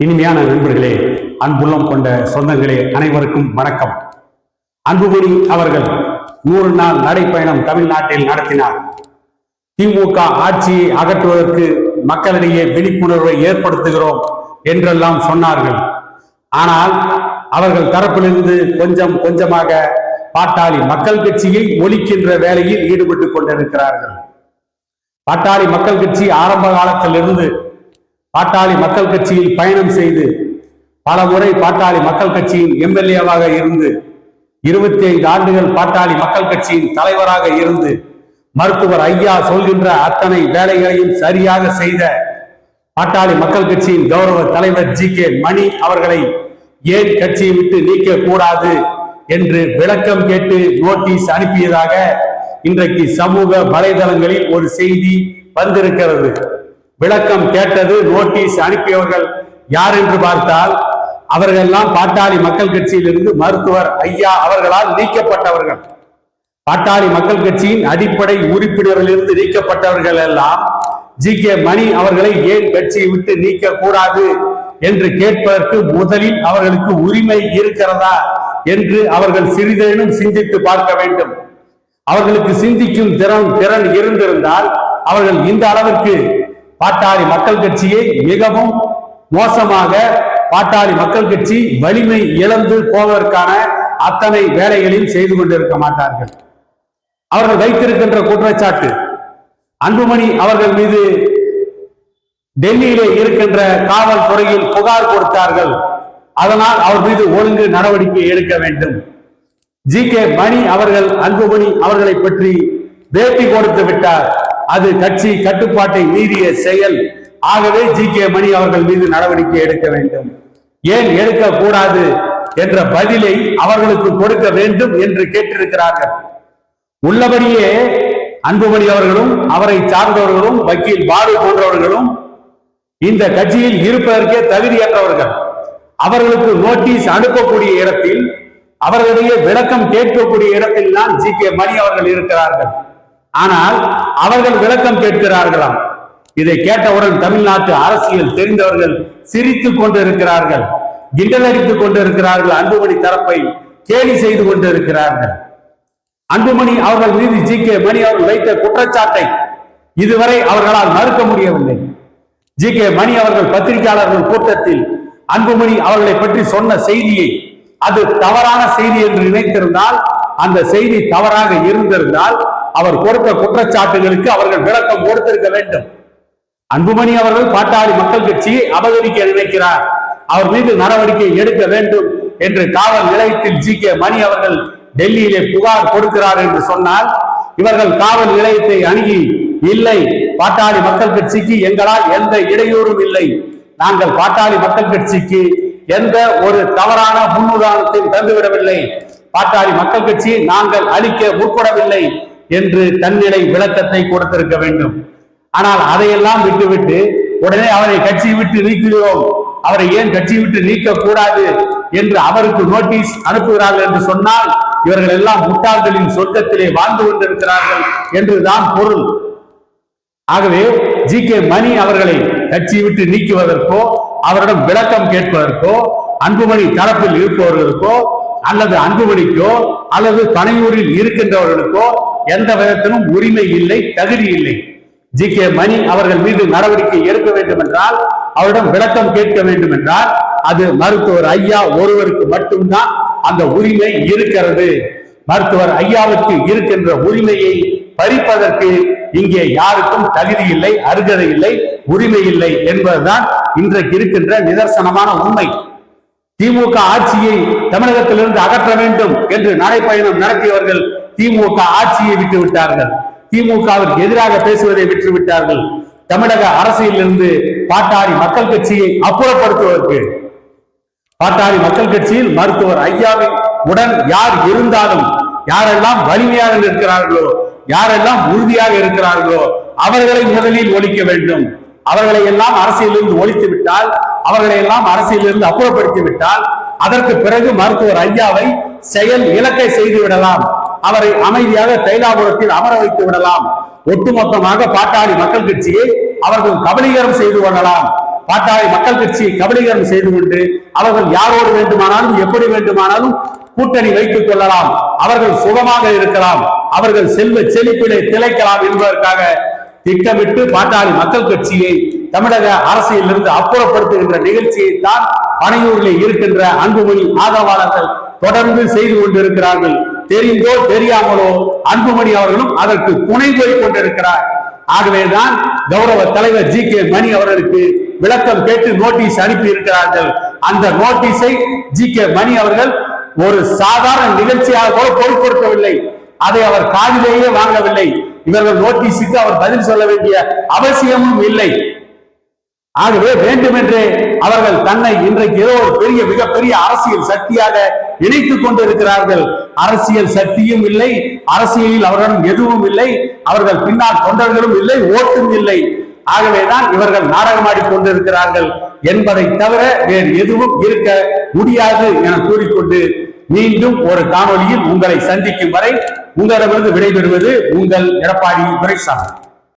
இனிமையான நண்பர்களே அன்புள்ளம் கொண்ட சொந்தங்களே அனைவருக்கும் வணக்கம். அன்புமணி அவர்கள் நூறு நாள் நடைப்பயணம் தமிழ்நாட்டில் நடத்தினார். திமுக ஆட்சியை அகற்றுவதற்கு மக்களிடையே விழிப்புணர்வை ஏற்படுத்துகிறோம் என்றெல்லாம் சொன்னார்கள். ஆனால் அவர்கள் தரப்பிலிருந்து கொஞ்சம் கொஞ்சமாக பாட்டாளி மக்கள் கட்சியை ஒழிக்கின்ற வேலையில் ஈடுபட்டுக் கொண்டிருக்கிறார்கள். பாட்டாளி மக்கள் கட்சி ஆரம்ப காலத்திலிருந்து பாட்டாளி மக்கள் கட்சியில் பயணம் செய்து பல முறை பாட்டாளி மக்கள் கட்சியின் எம்எல்ஏவாக இருந்து இருபத்தி ஐந்து ஆண்டுகள் பாட்டாளி மக்கள் கட்சியின் தலைவராக இருந்து மருத்துவர் ஐயா சொல்கின்ற அத்தனை வேலைகளையும் சரியாக செய்த பாட்டாளி மக்கள் கட்சியின் கௌரவ தலைவர் ஜி கே மணி அவர்களை ஏன் கட்சியை விட்டு நீக்க கூடாது என்று விளக்கம் கேட்டு நோட்டீஸ் அனுப்பியதாக இன்றைக்கு சமூக வலைதளங்களில் ஒரு செய்தி வந்திருக்கிறது. விளக்கம் கேட்டது நோட்டீஸ் அனுப்பியவர்கள் யார் என்று பார்த்தால் அவர்களெல்லாம் பாட்டாளி மக்கள் கட்சியிலிருந்து மருத்துவர் ஐயா அவர்களால் நீக்கப்பட்டவர்கள். பாட்டாளி மக்கள் கட்சியின் அடிப்படை உறுப்பினரிலிருந்து நீக்கப்பட்டவர்கள் எல்லாம் ஜி. கே. மணி அவர்களை ஏன் கட்சியை விட்டு நீக்க கூடாது என்று கேட்பதற்கு முதலில் அவர்களுக்கு உரிமை இருக்கிறதா என்று அவர்கள் சிறிதேனும் சிந்தித்து பார்க்க வேண்டும். அவர்களுக்கு சிந்திக்கும் திறன் திறன் இருந்திருந்தால் அவர்கள் இந்த அளவிற்கு பாட்டாளி மக்கள் கட்சியை மிகவும் மோசமாக பாட்டாளி மக்கள் கட்சி வலிமை இழந்து போவதற்கான அத்தனை வேலைகளையும் செய்து கொண்டிருக்க மாட்டார்கள். அவர்கள் வைத்திருக்கின்ற குற்றச்சாட்டு அன்புமணி அவர்கள் மீது டெல்லியிலே இருக்கின்ற காவல்துறையில் புகார் கொடுத்தார்கள். அதனால் அவர் மீது ஒழுங்கு நடவடிக்கை எடுக்க வேண்டும். ஜி கே மணி அவர்கள் அன்புமணி அவர்களை பற்றி பேட்டி கொடுத்து விட்டார். அது கட்சி கட்டுப்பாட்டை மீறிய செயல். ஆகவே ஜி கே மணி அவர்கள் மீது நடவடிக்கை எடுக்க வேண்டும். ஏன் எடுக்க கூடாது என்ற பதிலை அவர்களுக்கு கொடுக்க வேண்டும் என்று கேட்டிருக்கிறார்கள். உள்ளபடியே அன்புமணி அவர்களும் அவரை சார்ந்தவர்களும் வக்கீல் பாலு போன்றவர்களும் இந்த கட்சியில் இருப்பதற்கே தகுதியற்றவர்கள். அவர்களுக்கு நோட்டீஸ் அனுப்பக்கூடிய இடத்தில் அவர்களுடைய விளக்கம் கேட்கக்கூடிய இடத்தில் தான் ஜி கே மணி அவர்கள் இருக்கிறார்கள். ஆனால் அவர்கள் விளக்கம் கேட்கிறார்களாம். இதை கேட்டவுடன் தமிழ்நாட்டு அரசியல் தெரிந்தவர்கள் சிரித்துக் கொண்டு இருக்கிறார்கள் கிண்டலடித்துக் கொண்டு இருக்கிறார்கள் அன்புமணி தரப்பை கேலி செய்து கொண்டு இருக்கிறார்கள் அன்புமணி அவர்கள் மீது ஜி. கே. மணி அவர்கள் வைத்த குற்றச்சாட்டை இதுவரை அவர்களால் மறுக்க முடியவில்லை. ஜி. கே. மணி அவர்கள் பத்திரிகையாளர்கள் கூட்டத்தில் அன்புமணி அவர்களை பற்றி சொன்ன செய்தியை அது தவறான செய்தி என்று நினைத்திருந்தால் அந்த செய்தி தவறாக இருந்திருந்தால் அவர் கொடுத்த குற்றச்சாட்டுகளுக்கு அவர்கள் விளக்கம் கொடுத்திருக்க வேண்டும். அன்புமணி அவர்கள் பாட்டாளி மக்கள் கட்சியை அபகரிக்க நினைக்கிறார். அவர் மீது நடவடிக்கை எடுக்க வேண்டும் என்று காவல் நிலையத்தில் ஜி கே மணி அவர்கள் டெல்லியிலே புகார் கொடுக்கிறார் என்று சொன்னால் இவர்கள் காவல் நிலையத்தை அணுகி இல்லை பாட்டாளி மக்கள் கட்சிக்கு எங்களால் எந்த இடையூறும் இல்லை. நாங்கள் பாட்டாளி மக்கள் கட்சிக்கு எந்த ஒரு தவறான முன்னுதாரணத்தையும் தந்துவிடவில்லை. பாட்டாளி மக்கள் கட்சியை நாங்கள் அளிக்க முற்படவில்லை. என்று தன்னிலை விளக்கத்தை கொடுத்திருக்க வேண்டும். ஆனால் அதையெல்லாம் விட்டுவிட்டு உடனே அவரை கட்சி விட்டு நீக்குகிறோம். அவரை ஏன் கட்சி விட்டு நீக்க கூடாது என்று அவருக்கு நோட்டீஸ் அனுப்புகிறார்கள் என்று சொன்னால் இவர்கள் எல்லாம் முட்டாள்களின் சொர்க்கத்திலே வாழ்ந்து கொண்டிருக்கிறார்கள் என்றுதான் பொருள். ஆகவே ஜி. கே. மணி அவர்களை கட்சி விட்டு நீக்குவதற்கோ அவரிடம் விளக்கம் கேட்பதற்கோ அன்புமணி தரப்பில் இருப்பவர்களுக்கோ அல்லது அன்புமணிக்கோ அல்லது பனையூரில் இருக்கின்றவர்களுக்கோ எந்த விதத்திலும் உரிமை இல்லை தகுதி இல்லை. ஜி. கே. மணி அவர்கள் மீது நடவடிக்கை எடுக்க வேண்டும் என்றால் அவரிடம் விளக்கம் கேட்க வேண்டும் என்றால் அது மருத்துவர் ஐயா ஒருவருக்கு மட்டும்தான் அந்த உரிமை இருக்கிறது. மருத்துவர் ஐயாவுக்கு இருக்கின்ற உரிமையை பறிப்பதற்கு இங்கே யாருக்கும் தகுதி இல்லை அருகதை இல்லை உரிமை இல்லை என்பதுதான் இன்றைக்கு இருக்கின்ற நிதர்சனமான உண்மை. திமுக ஆட்சியை தமிழகத்திலிருந்து அகற்ற வேண்டும் என்று நடைப்பயணம் நடத்தியவர்கள் திமுக ஆட்சியை விட்டு விட்டார்கள். திமுகவிற்கு எதிராக பேசுவதை விட்டு விட்டார்கள். தமிழக அரசியலிருந்து பாட்டாளி மக்கள் கட்சியை அப்புறப்படுத்துவதற்கு. பாட்டாளி மக்கள் கட்சியில் மருத்துவர் ஐயாவின் உடன் யார் இருந்தாலும் யாரெல்லாம் வலிமையாக இருக்கிறார்களோ யாரெல்லாம் உறுதியாக இருக்கிறார்களோ அவர்களை முதலில் ஒழிக்க வேண்டும். அவர்களை எல்லாம் அரசியலிருந்து ஒழித்து விட்டால் அவர்களை எல்லாம் அரசியலிருந்து அப்புறப்படுத்தி விட்டால் அதற்கு பிறகு மருத்துவர் ஐயாவை செயல் இலக்கை செய்து விடலாம். அவரை அமைதியாக தைலாபுரத்தில் அமர வைத்து விடலாம். ஒட்டுமொத்தமாக பாட்டாளி மக்கள் கட்சியை அவர்கள் கபலீகரம் செய்து கொள்ளலாம். பாட்டாளி மக்கள் கட்சியை கபலீகரம் செய்து கொண்டு அவர்கள் யாரோடு வேண்டுமானாலும் எப்படி வேண்டுமானாலும் கூட்டணி வைத்துக் கொள்ளலாம். அவர்கள் சுகமாக இருக்கலாம். அவர்கள் செல்வ செழிப்பிலே திளைக்கலாம் என்பதற்காக திட்டமிட்டு பாட்டாளி மக்கள் கட்சியை தமிழக அரசியலிருந்து அப்புறப்படுத்துகின்ற நிகழ்ச்சியை தான் பனையூரில் இருக்கின்ற அன்புமணி ஆதரவாளர்கள் தொடர்ந்து செய்து கொண்டிருக்கிறார்கள். தெரிந்தோ தெரியாமலோ அன்புமணி அவர்களும் அதற்கு துணை போய் கொண்டிருக்கிறார். ஆகவேதான் கௌரவ தலைவர் ஜி கே மணி அவர்களுக்கு விளக்கம் கேட்டு நோட்டீஸ் அனுப்பி இருக்கிறார்கள் அந்த நோட்டீஸை ஜி கே மணி அவர்கள் ஒரு சாதாரண நிகழ்ச்சியாக கூட பொருட்படுத்தவில்லை. அதை அவர் காதிலேயே வாங்கவில்லை. இவர்கள் நோட்டீஸுக்கு அவர் பதில் சொல்ல வேண்டிய அவசியமும் இல்லை. ஆகவே வேண்டுமென்றே அவர்கள் தன்னை இன்றைக்கு ஏதோ ஒரு பெரிய மிகப்பெரிய அரசியல் சக்தியாக இணைத்துக் கொண்டிருக்கிறார்கள். அரசியல் சக்தியும் இல்லை அரசியலில் அவர்களிடம் எதுவும் இல்லை அவர்கள் பின்னால் தொண்டர்களும் இல்லை ஓட்டும் இல்லை. ஆகவேதான் இவர்கள் நாடகமாடிக் கொண்டிருக்கிறார்கள். என்பதை தவிர வேறு எதுவும் இருக்க முடியாது என கூறிக்கொண்டு மீண்டும் ஒரு காணொலியில் உங்களை சந்திக்கும் வரை உங்களிடமிருந்து விடைபெறுவது உங்கள் எடப்பாடி துரைசாமி